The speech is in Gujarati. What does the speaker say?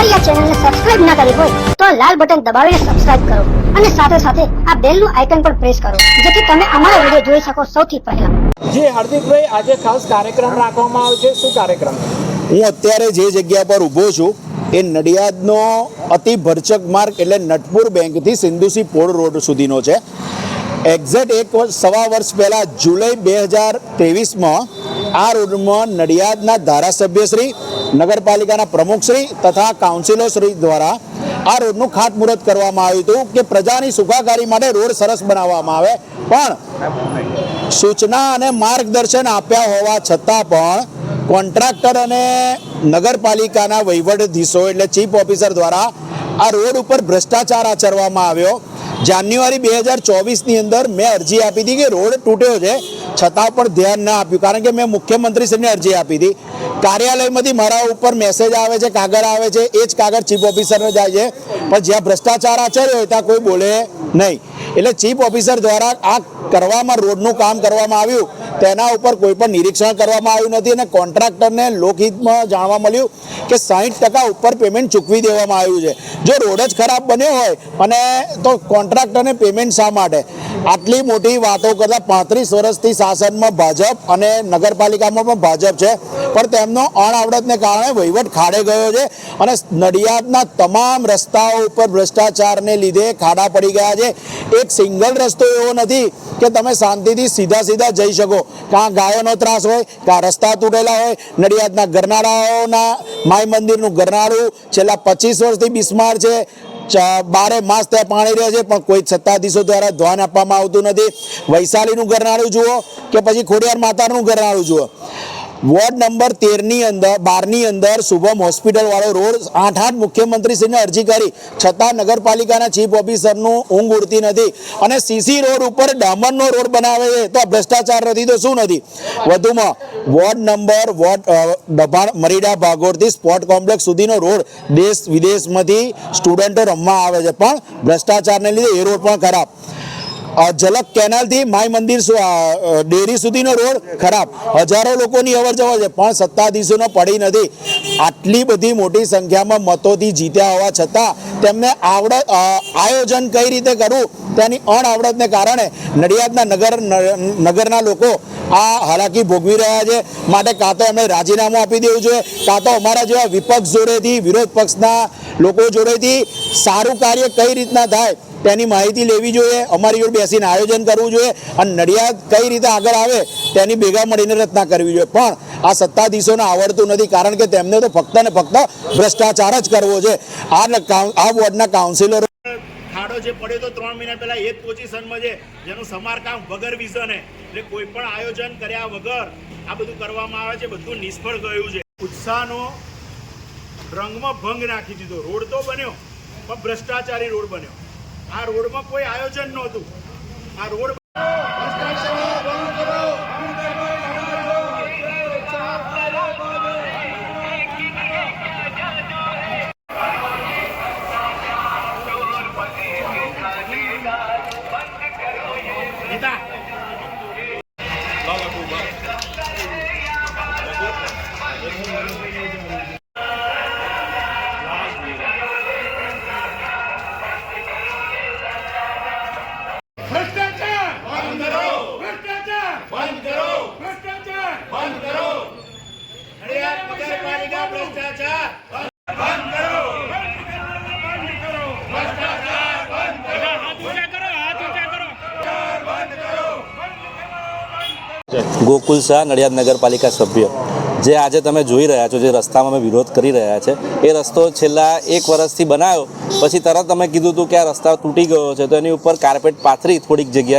અમારી આ ચેનલને સબસ્ક્રાઇબ ના કરી હોય તો આ લાલ બટન દબાવીને સબસ્ક્રાઇબ કરો અને સાથે સાથે આ બેલનું આઇકન પણ પ્રેસ કરો જેથી તમે અમારા વીડિયો જોઈ શકો સૌથી પહેલા. જી હાર્દિકભાઈ આજે ખાસ કાર્યક્રમ રાખવામાં આવ્યો છે. શું કાર્યક્રમ? હું અત્યારે જે જગ્યા પર ઊભો છું એ નડિયાદનો અતિ ભરચક માર્ગ એટલે નટપુર બેંકથી સિંધુસી પોળ રોડ સુધીનો છે. એક્ઝેક્ટ એક વર્ષ સવા વર્ષ પહેલાં જુલાઈ બે હજાર ત્રેવીસમાં આ રોડમાં નડિયાદના ધારાસભ્યશ્રી નગરપાલિકાના પ્રમુખશ્રી તથા કાઉન્સિલરશ્રી દ્વારા આ રોડનું ખાતમુહૂર્ત કરવામાં આવ્યું હતું કે પ્રજાની સુખાકારી માટે રોડ સરસ બનાવવામાં આવે. પણ સૂચના અને માર્ગદર્શન આપ્યા હોવા છતાં પણ કોન્ટ્રાક્ટર અને નગરપાલિકાના વહીવટધીશો એટલે ચીફ ઓફિસર દ્વારા આ રોડ ઉપર ભ્રષ્ટાચાર આચરવામાં આવ્યો. જાન્યુઆરી બે હજાર ચોવીસની અંદર મેં અરજી આપી હતી કે રોડ તૂટ્યો છે, છતાં પણ ધ્યાન ના આપ્યું. કારણ કે મેં મુખ્યમંત્રીશ્રીને અરજી આપી હતી. કાર્યાલયમાંથી મારા ઉપર મેસેજ આવે છે, કાગળ આવે છે, એ જ કાગળ ચીફ ઓફિસરને જાય છે. પણ જ્યાં ભ્રષ્ટાચાર આચર્યો હોય ત્યાં કોઈ બોલે નહીં. એટલે ચીફ ઓફિસર દ્વારા આ કરવામાં રોડનું કામ કરવામાં આવ્યું. તેના ઉપર કોઈ પણ નિરીક્ષણ કરવામાં આવ્યું નથી અને કોન્ટ્રાક્ટરને લોકહિતમાં જાણવા મળ્યું કે સાહીઠ ટકા ઉપર પેમેન્ટ ચૂકવી દેવામાં આવ્યું છે. જો રોડ જ ખરાબ બન્યો હોય અને તો કોન્ટ્રાક્ટરને પેમેન્ટ શા માટે? આટલી મોટી વાતો કરતાં પાંત્રીસ વર્ષથી શાસનમાં ભાજપ અને નગરપાલિકામાં પણ ભાજપ છે, પણ તેમનો અણઆવડતને કારણે વહીવટ ખાડે ગયો છે અને નડિયાદના તમામ રસ્તાઓ ઉપર ભ્રષ્ટાચારને લીધે ખાડા પડી ગયા છે. એક સિંગલ રસ્તો એવો નથી કે તમે શાંતિથી સીધા સીધા જઈ શકો. કાં ગાયોનો ત્રાસ હોય, કાં રસ્તા તૂટેલા હોય, નડિયાદના ગરનાળાઓના માય મંદિરનું ગરનાળું છેલ્લા પચીસ વર્ષથી બિસ્માર છે. બારે માસ ત્યાં પાણી રહે છે, પણ કોઈ સત્તાધીશો દ્વારા ધ્યાન આપવામાં આવતું નથી. વૈશાલીનું ગરનાળું જુઓ કે પછી ખોડિયાર માતાનું ગરનાળું જુઓ. વોર્ડ નંબર તેરની અંદર બારની અંદર શુભમ હોસ્પિટલ વાળો રોડ આઠ આઠ મુખ્યમંત્રીશ્રીને અરજી કરી. છતાં નગરપાલિકાના ચીફ ઓફિસરનું ઊંઘ ઉડતી નથી અને સીસી રોડ ઉપર ડામરનો રોડ બનાવે છે તો ભ્રષ્ટાચાર નથી તો શું નથી? વધુમાં વોર્ડ નંબર વોર્ડ અ, દબાણ મરીડા ભાગોળથી સ્પોર્ટ કોમ્પ્લેક્સ સુધીનો રોડ દેશ વિદેશમાંથી સ્ટુડન્ટો રમવા આવે છે. પણ ભ્રષ્ટાચારને લીધે એ રોડ પણ ખરાબ. ઝલક કેનાલથી માય મંદિર ડેરી સુધીનો રોડ ખરાબ. હજારો લોકોની અવર જવર છે, પણ સત્તાધીશોને પડી નથી. આટલી બધી મોટી સંખ્યામાં મતોથી જીત્યા હોવા છતાં તેમને આવડત આયોજન કઈ રીતે કરવું તેની અણઆવડતને કારણે નડિયાદના નગર નગરના લોકો આ હાલાકી ભોગવી રહ્યા છે. માટે કાં તો એમણે રાજીનામું આપી દેવું જોઈએ, કાં તો અમારા જેવા વિપક્ષ જોડેથી, વિરોધ પક્ષના લોકો જોડેથી સારું કાર્ય કઈ રીતના થાય તેની માહિતી લેવી જોઈએ, અમારી જોડે બેસીને આયોજન કરવું જોઈએ અને નડિયાદ કઈ રીતે આગળ આવે તેની ભેગા મળીને રચના કરવી જોઈએ. પણ આ સત્તાધીશોને આવડતું નથી, કારણ કે તેમને તો ફક્ત ને ફક્ત ભ્રષ્ટાચાર જ કરવો છે. આ આ વોર્ડના કાઉન્સિલરો ખાડો જે પડ્યો તો ત્રણ મહિના પહેલા એ જ પોઝિશનમાં છે, જેનું સમારકામ વગર વિઝને એટલે કોઈ પણ આયોજન કર્યા વગર આ બધું કરવામાં આવે છે, બધું નિષ્ફળ ગયું છે. ઉત્સાહનો રંગમાં ભંગ નાખી દીધો. રોડ તો બન્યો, પણ ભ્રષ્ટાચારી રોડ બન્યો. આ રોડમાં કોઈ આયોજન નહોતું. આ રોડ ગોકુલ શાહ નડિયાદ નગરપાલિકા સભ્ય. જે આજે તમે જોઈ રહ્યા છો, જે રસ્તામાં અમે વિરોધ કરી રહ્યા છે, એ રસ્તો છેલ્લા એક વર્ષથી બનાવ્યો પછી તરત અમે કીધું હતું કે આ રસ્તા તૂટી ગયો છે, તો એની ઉપર કાર્પેટ પાથરી થોડીક જગ્યાએ